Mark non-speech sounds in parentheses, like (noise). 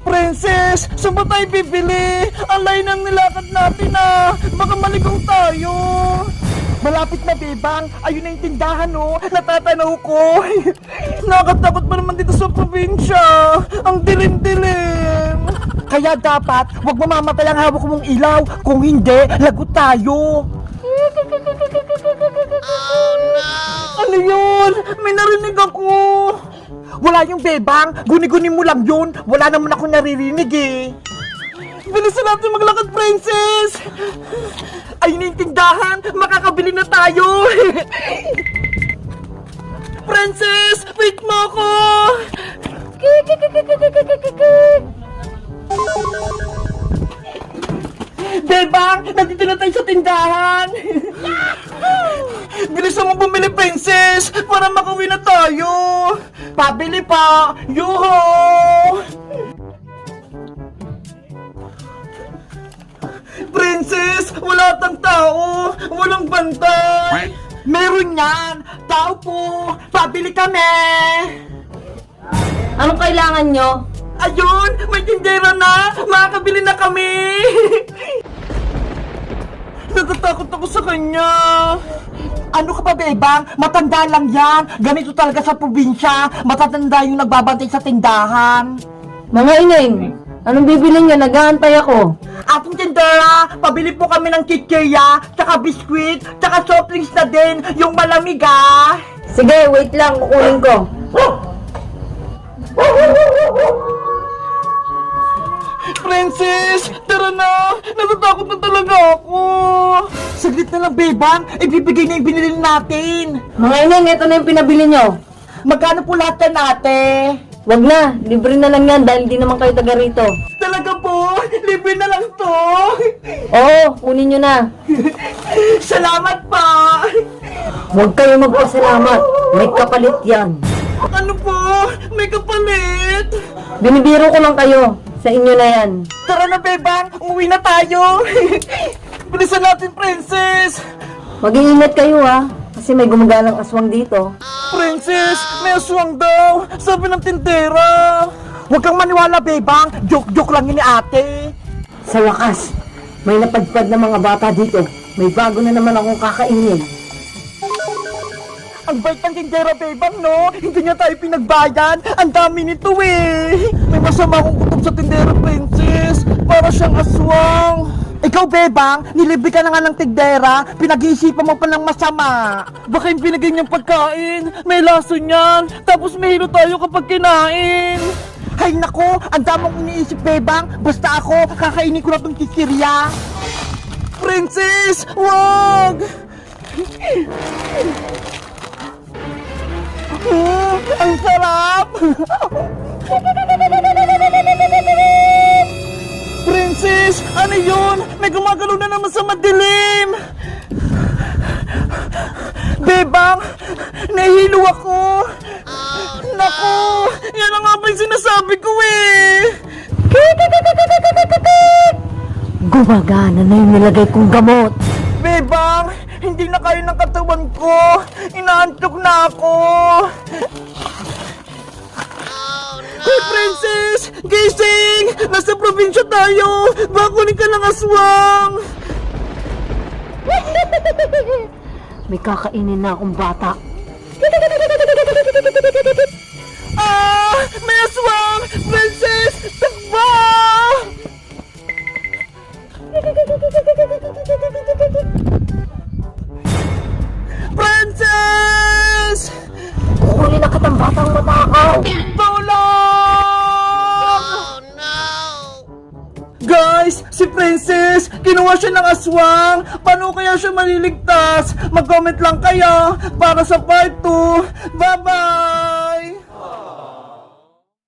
Princess, saan ba tayo bibili? Ang layo ng nilakad natin ah. Baka maligaw tayo. Malapit na, Bebang. Ayun na yung tindahan, oh. Natatanaw ko. (laughs) Nakakatakot pa naman dito sa probinsya. Ang dilim-dilim. Kaya dapat, wag mamamatay ang hawak mong ilaw. Kung hindi, lagot tayo. (laughs) Ano yun? May narinig ako. Wala yung bebang. Guni-guni mo lang yun. Wala naman ako naririnig eh. Bilisan natin maglakad, princess! Ayun na tindahan! Makakabili na tayo! (laughs) princess! Wait mo ako! Bebang! Nandito na tayo sa tindahan! (laughs) Bilisan mo bumili, princess! Para makauwi na tayo! Pabili pa! Yuho! Princess! Wala tang tao! Walang bantay! Meron yan! Tao po! Pabili kami! Anong kailangan nyo? Ayun! May tindera na! Makakabili na kami! (laughs) Natatakot ako sa kanya! Ano ka pa, Bebang? Matanda lang yan! Ganito talaga sa probinsya! Matatanda yung nagbabantay sa tindahan! Mga ining, anong bibili nyo? Nag-aantay ako. Ating tindera, pabili po kami ng kikaya, tsaka biskwit, tsaka soft drinks na din, yung malamig ah! Sige, wait lang, kukunin ko. Princess, tara na! Natatakot na talaga ako! Saglit na lang, Bebang! Ibibigay na yung binili natin! Mga ining, ito na yung pinabili nyo. Magkano po lahat yan, ate? Wag na, libre na lang yan dahil di naman kayo taga rito. Talaga po? Libre na lang to? Oo, kunin nyo na. (laughs) Salamat pa! Huwag kayo magpasalamat. May kapalit yan. Ano po? May kapalit? Binibiro ko lang kayo. Sa inyo na yan. Tara na, Bebang! Umuwi na tayo! (laughs) Bilisan natin, Princess! Mag-iingat kayo ha. Kasi may gumagalang aswang dito. Princess, may aswang daw! Sabi ng tindera! Huwag kang maniwala, Bebang! Joke-joke lang yun ni ate! Sa wakas, may napadpad na mga bata dito. May bago na naman akong kakainin. Ang bait ng tindera, Bebang, no? Hindi niya tayo pinagbayan! Ang dami nito eh! May masama akong kutob sa tindera, Princess! Para siyang aswang! Ikaw, Bebang, nilibre ka na nga ng tindera, pinag-iisipan mo pa ng masama. Baka yung binigay niyang pagkain, may laso niyan, tapos may hilo tayo kapag kinain. Hay nako, ang damang iniisip, Bebang. Basta ako, kakainin ko na tong kikirya. Princess, wag! Mm, ang sarap! Princess, ano yun? Gumagalaw na naman sa madilim! Bebang, nahihilo ako! Naku, yan ang nga ba yung sinasabi ko eh! Gumagana na yung nilagay kong gamot. Bebang, hindi na kayo ng katawan ko! Inaantok na ako! Hey, Princess! Gising! Nasa probinsya tayo! Bakunin ka ng aswang! (laughs) May kakainin na akong bata. (laughs) Ah! May aswang! Princess! Takbo! (laughs) Princess! Huli na kitang batang matakaw. Princess, kinuha siya ng aswang. Paano kaya siya maliligtas? Mag-comment lang kayo para sa part 2. Bye-bye!